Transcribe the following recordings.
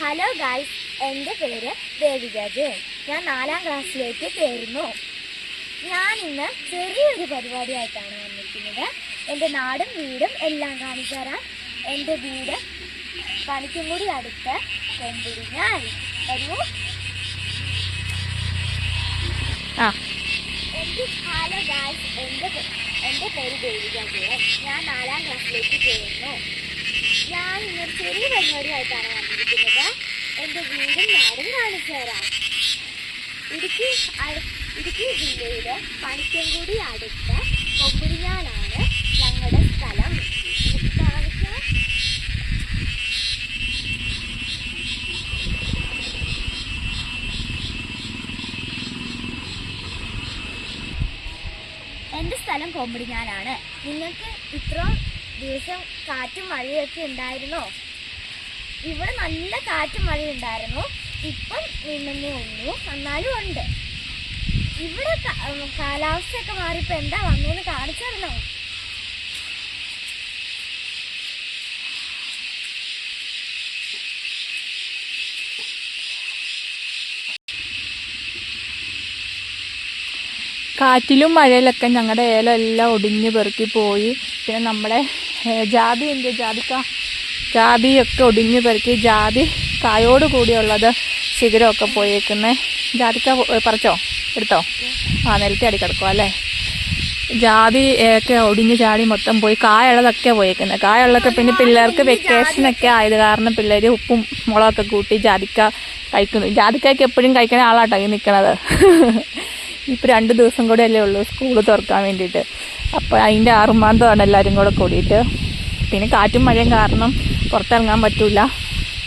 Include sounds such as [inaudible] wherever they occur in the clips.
Hello guys എന്റെ പേര് ദേവിക ജയൻ. ഞാൻ നാലാം ക്ലാസ്സിലേക്ക് കയറുന്നു ഞാൻ ഇന്ന് ചെറിയൊരു പരിപാടിയായിട്ടാണ് വന്നിരിക്കുന്നത്. എന്റെ നാടും വീടും എല്ലാം കാണിച്ചു തരാം. എന്റെ വീട് പണിക്കുംകുടി അടുത്ത് കൊമ്പിടിഞ്ഞാൽ. വരൂ. എന്റെ ഹലോ ഗായ്സ് എന്റെ എന്റെ പേര് ദേവിക ജയൻ. ഞാൻ നാലാം ക്ലാസ്സിലേക്ക് കയറുന്നു ഞാൻ ഇന്നൊരു ചെറിയ പരിപാടിയായിട്ടാണ് വന്നിരിക്കുന്നത്. എന്റെ വീടും നാടും കാണിച്ചു തരാം ഇടുക്കി ഇടുക്കി ജില്ലയിലെ പണിക്കൻകുടി അടുത്ത് കൊമ്പുരിഞ്ഞാലാണ് ഞങ്ങളുടെ സ്ഥലം. എന്റെ സ്ഥലം കൊമ്പടിഞ്ഞാലാണ്. നിങ്ങൾക്ക് ഇത്ര ദിവസം കാറ്റും മഴയൊക്കെ ഉണ്ടായിരുന്നോ? ഇവിടെ നല്ല കാറ്റും മഴയും ഉണ്ടായിരുന്നു ഇപ്പം നിന്നേ ഉള്ളൂ. എന്നാലും ഉണ്ട്. ഇവിടെ കാലാവസ്ഥയൊക്കെ മാറിയപ്പോൾ എന്താ വന്നതെന്ന് കാണിച്ചു തരണോ കാറ്റിലും മഴയിലൊക്കെ ഞങ്ങളുടെ ഏലം എല്ലാം ഒടിഞ്ഞ് പെറുക്കി പോയി. പിന്നെ നമ്മുടെ ജാതി എന്ത്? ജാതിക്ക ജാതിയൊക്കെ ഒടിഞ്ഞു പെറുക്കി ജാതി കായോട് കൂടിയുള്ളത് ശിഖരമൊക്കെ പോയേക്കുന്നേ. ജാതിക്ക പറച്ചോ? എടുത്തോ? ആ നിലത്തി അടി കിടക്കുക അല്ലേ? ജാതി ഒക്കെ ഒടിഞ്ഞ് ചാടി മൊത്തം പോയി. കായുള്ളതൊക്കെ പോയേക്കുന്നത് കായുള്ളതൊക്കെ പിന്നെ പിള്ളേർക്ക് വെക്കേഷനൊക്കെ ആയത് കാരണം പിള്ളേർ ഉപ്പും മുളകൊക്കെ കൂട്ടി ജാതിക്ക കഴിക്കുന്നു. ജാതിക്കയ്ക്ക് എപ്പോഴും കഴിക്കുന്ന ആളാട്ടോ ഈ നിൽക്കണത് [laughs] ഇപ്പം രണ്ട് ദിവസം കൂടെ അല്ലേ ഉള്ളൂ സ്കൂൾ തുറക്കാൻ വേണ്ടിയിട്ട്. അപ്പോൾ അതിന്റെ ആറുമാന്തമാണ് എല്ലാവരും കൂടെ കൂടിയിട്ട്. പിന്നെ കാറ്റും മഴയും കാരണം പുറത്തിറങ്ങാൻ പറ്റില്ല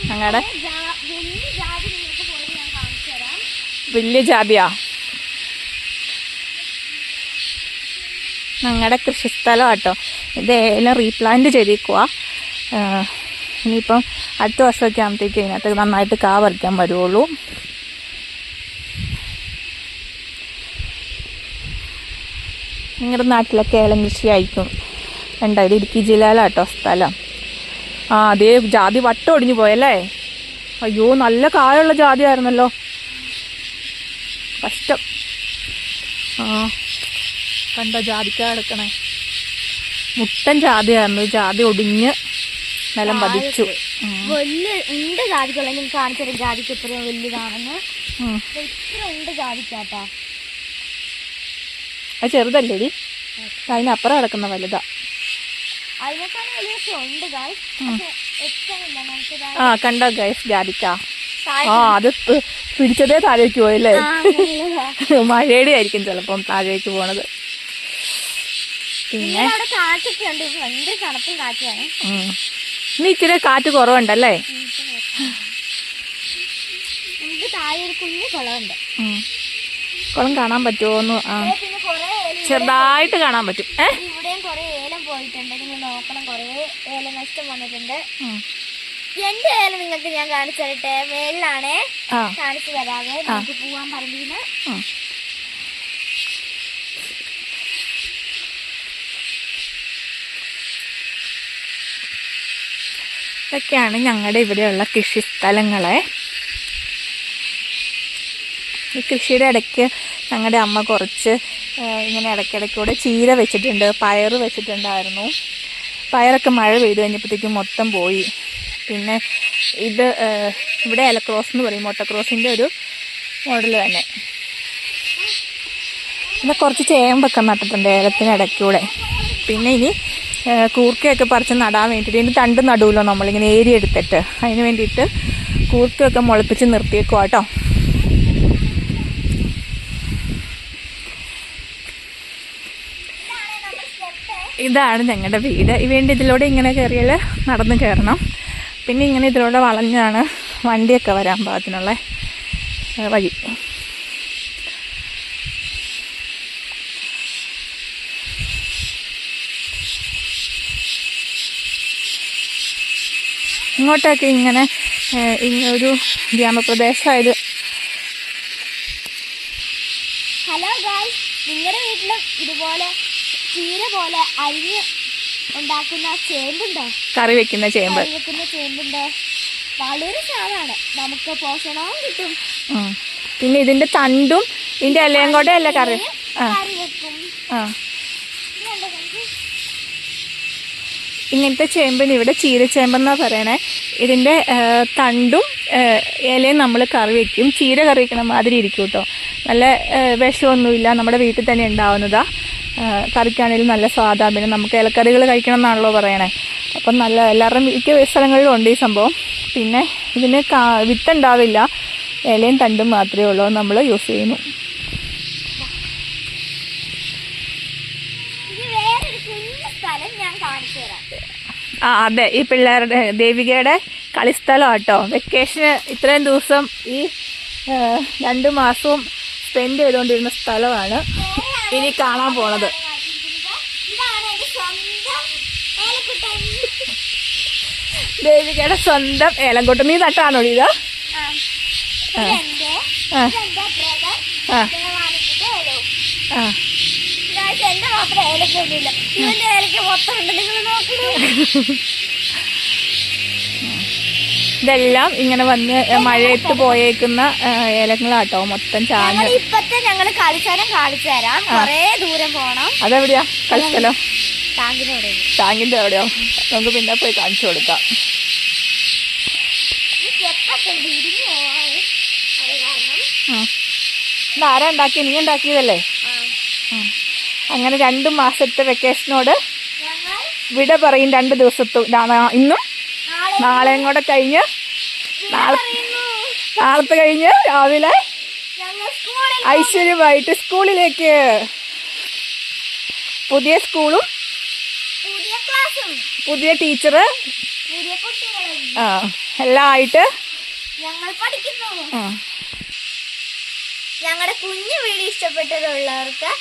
ഞങ്ങളുടെ വലിയ ജാബിയാ ഞങ്ങളുടെ കൃഷിസ്ഥലം കേട്ടോ ഇത് ഏലം റീപ്ലാന്റ് ചെയ്തേക്കുക ഇനിയിപ്പം അടുത്ത വർഷമൊക്കെ ആകുമ്പോഴത്തേക്ക് ഇതിനകത്ത് നന്നായിട്ട് കാ പറിക്കാൻ വരുള്ളൂ നിങ്ങളുടെ നാട്ടിലൊക്കെ ഏലം കൃഷി ആയിരിക്കും. ഉണ്ടായത് ഇടുക്കി ജില്ലയിലാട്ടോ സ്ഥലം. ആ അതേ ജാതി വട്ടം ഒടിഞ്ഞു പോയല്ലേ? അയ്യോ നല്ല കായുള്ള ജാതി ആയിരുന്നല്ലോ കഷ്ടം. ആ കണ്ട ജാതിക്ക കിടക്കണേ. മുട്ടൻ ജാതിയായിരുന്നു. ജാതി ഒടിഞ്ഞ് നിലം പതിച്ചു. വലിയ ഉണ്ട് ജാതിക്കുള്ള കാണിച്ചു ജാതിക്ക് എത്ര വലുതാണെന്ന്. ഉം. ദേ ഇത്ര ഉണ്ട് ജാതിക്കാട്ടാ. അത് ചെറുതല്ലേടി? അതിനപ്പുറം കിടക്കുന്ന വലുതാ. ആ കണ്ടോ ഗൈസ് ജാതിക്ക ആ അത് പിടിച്ചതേ താഴേക്ക് പോയല്ലേ. [laughs] മഴയുടെ ആയിരിക്കും ചിലപ്പം താഴേക്ക് പോണത്. പിന്നെ? ഇനി ഇച്ചിരി കാറ്റ് കുറവുണ്ടല്ലേ. കുളം കാണാൻ പറ്റുമോന്ന് ആ. ചെറുതായിട്ട് കാണാൻ പറ്റും. ഏ? ഇവിടെയും കുറേ ഏലം പോയിട്ടുണ്ട്. നിങ്ങൾ നോക്കണം കുറേ ഏലം നഷ്ടം വന്നിട്ടുണ്ട്. ഉം. എന്റെ ഏലം നിങ്ങൾക്ക് ഞാൻ കാണിച്ചു തരട്ടെ? മേളിലാണേ കാണിച്ചു തരാവേ. നമുക്ക് പോവാൻ പറഞ്ഞിരുന്നു. ഇതൊക്കെയാണ് ഞങ്ങളുടെ ഇവിടെയുള്ള കൃഷിസ്ഥലങ്ങളെ ഈ കൃഷിയുടെ ഇടയ്ക്ക് ഞങ്ങളുടെ അമ്മ കുറച്ച് ഇങ്ങനെ ഇടയ്ക്കിടയ്ക്കൂടെ ചീര വെച്ചിട്ടുണ്ട് പയറ് വെച്ചിട്ടുണ്ടായിരുന്നു. പയറൊക്കെ മഴ പെയ്ത് കഴിഞ്ഞപ്പോഴത്തേക്കും മൊത്തം പോയി. പിന്നെ ഇത് ഇവിടെ എലക്രോസ് എന്ന് പറയും മൊട്ടക്രോസിന്റെ ഒരു മോഡൽ തന്നെ. പിന്നെ കുറച്ച് ചേമ്പൊക്കെ നട്ടിട്ടുണ്ട് ഏലത്തിനിടയ്ക്കൂടെ പിന്നെ ഇനി കൂർക്കയൊക്കെ പറിച്ച് നടാൻ വേണ്ടിയിട്ട് ഇനി തണ്ട് നടുമല്ലോ നമ്മളിങ്ങനെ ഏരിയെടുത്തിട്ട്. അതിന് വേണ്ടിയിട്ട് കൂർക്കയൊക്കെ മുളപ്പിച്ച് നിർത്തിയേക്കുക കേട്ടോ ഇതാണ് ഞങ്ങളുടെ വീട്. വേണ്ടി ഇതിലൂടെ ഇങ്ങനെ കയറിയാൽ നടന്ന് കയറണം പിന്നെ ഇങ്ങനെ ഇതിലൂടെ വളഞ്ഞാണ് വണ്ടിയൊക്കെ വരാൻ പാകത്തിനുള്ള വഴി. ഇങ്ങോട്ടൊക്കെ ഇങ്ങനെ ഒരു ഗ്രാമപ്രദേശമായത് ഹലോ ഗായ്സ് നിങ്ങളുടെ വീട്ടിലും ഇതുപോലെ ചീര പോലെ അരിഞ്ഞ് ഉണ്ടാക്കുന്ന ചേമ്പുണ്ടോ? കറി വെക്കുന്ന ചേമ്പ്. കറി വെക്കുന്ന ചേമ്പുണ്ടോ? വളരെ സ്വാദാണ് നമുക്ക് പോഷണവും കിട്ടും. പിന്നെ ഇതിന്റെ തണ്ടും ഇതിന്റെ ഇലയും കൂടെ അല്ല കറി? ഇങ്ങനത്തെ ചേമ്പിന് ഇവിടെ ചീരച്ചേമ്പെന്നാ പറയണേ. ഇതിന്റെ തണ്ടും ഇലയും നമ്മൾ കറി വെക്കും. ചീര കറി വെക്കണ മാതിരി ഇരിക്കും കേട്ടോ നല്ല വിഷമൊന്നുമില്ല. നമ്മുടെ വീട്ടിൽ തന്നെ ഉണ്ടാവുന്നതാ. ആ, കറിക്കാണെങ്കിലും നല്ല സ്വാദാ. പിന്നെ നമുക്ക് ഇലക്കറികൾ കഴിക്കണം എന്നാണല്ലോ പറയണേ. അപ്പം നല്ല എല്ലാവരുടെയും മിക്ക സ്ഥലങ്ങളിലും ഉണ്ട് ഈ സംഭവം. പിന്നെ ഇതിന് കാ വിത്തുണ്ടാവില്ല. ഇലയും തണ്ടും മാത്രമേ ഉള്ളൂ. നമ്മൾ യൂസ് ചെയ്യുന്നു. ആ അതെ. ഈ പിള്ളേരുടെ ദേവികയുടെ കളിസ്ഥലം കേട്ടോ വെക്കേഷന് ഇത്രയും ദിവസം ഈ രണ്ട് മാസവും സ്പെൻഡ് ചെയ്തുകൊണ്ടിരുന്ന സ്ഥലമാണ്. ഇനി കാണാൻ പോണത്. ദേവികയുടെ സ്വന്തം ഏലംകൊട്ട് നീ നട്ടാണോ ഇത്? ആ. ആ. ആ. ആ. ആ ആ ആ. ആ ആ എന്റെ മാത്രം ഏലക്കൊന്നുമില്ല ഇവന്റെ ഏലക്ക മൊത്തം ഉണ്ട്. നിങ്ങൾ നോക്കണേ [laughs] ഇതെല്ലാം ഇങ്ങനെ വന്ന് മഴയത്ത് പോയേക്കുന്ന ഏലങ്ങളാട്ടോ മൊത്തം ചാഞ്ഞ്. ഇപ്പത്തെ ഞങ്ങൾ കളിച്ചാലും കാണിച്ചു തരാം. കൊറേ ദൂരം പോണം. അതെവിടെയാ? കളിച്ചാലോ ടാങ്കിന്റെ എവിടെയോ നമുക്ക് പിന്നെ പോയി കാണിച്ചു കൊടുക്കാം. ആരാ ഇതാരാ ഉണ്ടാക്കി? നീ ഉണ്ടാക്കിയതല്ലേ. അങ്ങനെ രണ്ടു മാസത്തെ വെക്കേഷനോട് ഞങ്ങൾ വിട പറയും രണ്ട് ദിവസത്തു. ഇന്നും നാളെയും കൂടെ കഴിഞ്ഞ് നാളത്തെ കഴിഞ്ഞ് രാവിലെ ഐശ്വര്യമായിട്ട് സ്കൂളിലേക്ക്. പുതിയ സ്കൂളും പുതിയ ടീച്ചർ ആ എല്ലാം ആയിട്ട് ഞങ്ങളുടെ കുഞ്ഞു വീഡിയോ ഇഷ്ടപ്പെട്ടിട്ടുള്ളവർക്ക്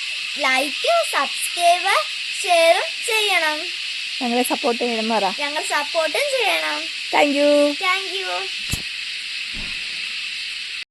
ലൈക്ക് സബ്സ്ക്രൈബ് ഷെയറും ചെയ്യണം. ഞങ്ങളെ സപ്പോർട്ട് ചെയ്യണം പറ. ഞങ്ങൾ സപ്പോർട്ടും ചെയ്യണം. Thank you thank you